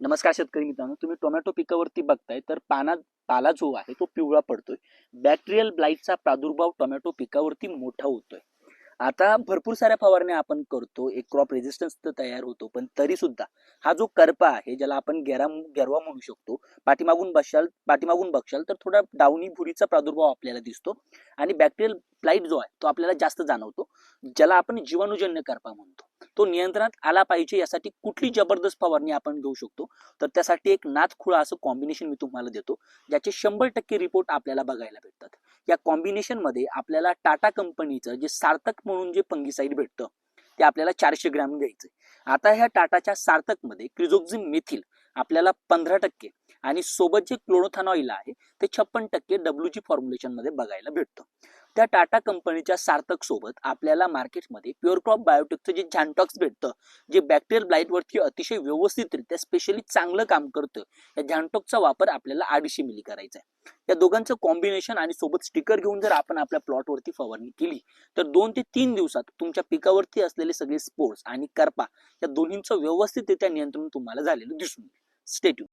नमस्कार शेतकरी मित्रांनो तुम्ही टोमॅटो पिकावरती बघताय तर पाना पाला जो आहे तो पिवळा पडतोय. बॅक्टेरियल ब्लाईटचा प्रादुर्भाव टोमॅटो पिकावरती मोठा होतोय. आता भरपूर साऱ्या फवारण्या आपण करतो एक क्रॉप रेजिस्टन्स तर तयार होतो पण तरी सुद्धा हा जो करपा आहे ज्याला आपण गेरा गेरवा म्हणू शकतो पाठीमागून बसाल पाठीमागून बघशाल तर थोडा डावणी भुरीचा प्रादुर्भाव आपल्याला दिसतो. आणि बॅक्टेरियल ब्लाईट जो आहे तो आपल्याला जास्त जाणवतो ज्याला आपण जीवाणूजन्य करपा म्हणतो. तो नियंत्रणात आला पाहिजे यासाठी कुठली जबरदस्त फवारणी आपण घेऊ शकतो? तर त्यासाठी एक नाथ खुळा असं कॉम्बिनेशन मी तुम्हाला देतो ज्याचे शंभर टक्के रिपोर्ट आपल्याला बघायला भेटतात. या कॉम्बिनेशनमध्ये आपल्याला टाटा कंपनीचं जे सार्थक म्हणून जे पंगीसाईड भेटतं ते आपल्याला चारशे ग्रॅम घ्यायचं आता ह्या टाटाच्या सार्थकमध्ये क्रिझोक्झिम मेथिल आपल्याला पंधरा टक्के आणि सोबत जे क्लोरोथानॉइल आहे ते छप्पन टक्के डब्ल्यू जी फॉर्म्युलेशनमध्ये बघायला भेटतं. त्या टाटा कंपनीच्या सार्थक सोबत आपल्याला मार्केटमध्ये प्युअर क्रॉप बायोटेकचं जे झॅन्टॉक्स भेटतं जे बॅक्टेरियल ब्लाईट वरती अतिशय व्यवस्थितरित्या स्पेशली चांगलं काम करतं या झॅन्टॉकचा वापर आपल्याला अडीचशे मिली करायचा आहे या दोघांचं कॉम्बिनेशन आणि सोबत स्टिकर घेऊन जर आपण आपल्या प्लॉटवरती फवारणी केली तर दोन ते तीन दिवसात तुमच्या पिकावरती असलेले सगळे स्पोर्ट्स आणि करपा या दोन्हींचं व्यवस्थितरित्या नियंत्रण तुम्हाला झालेलं दिसून स्टेट्यू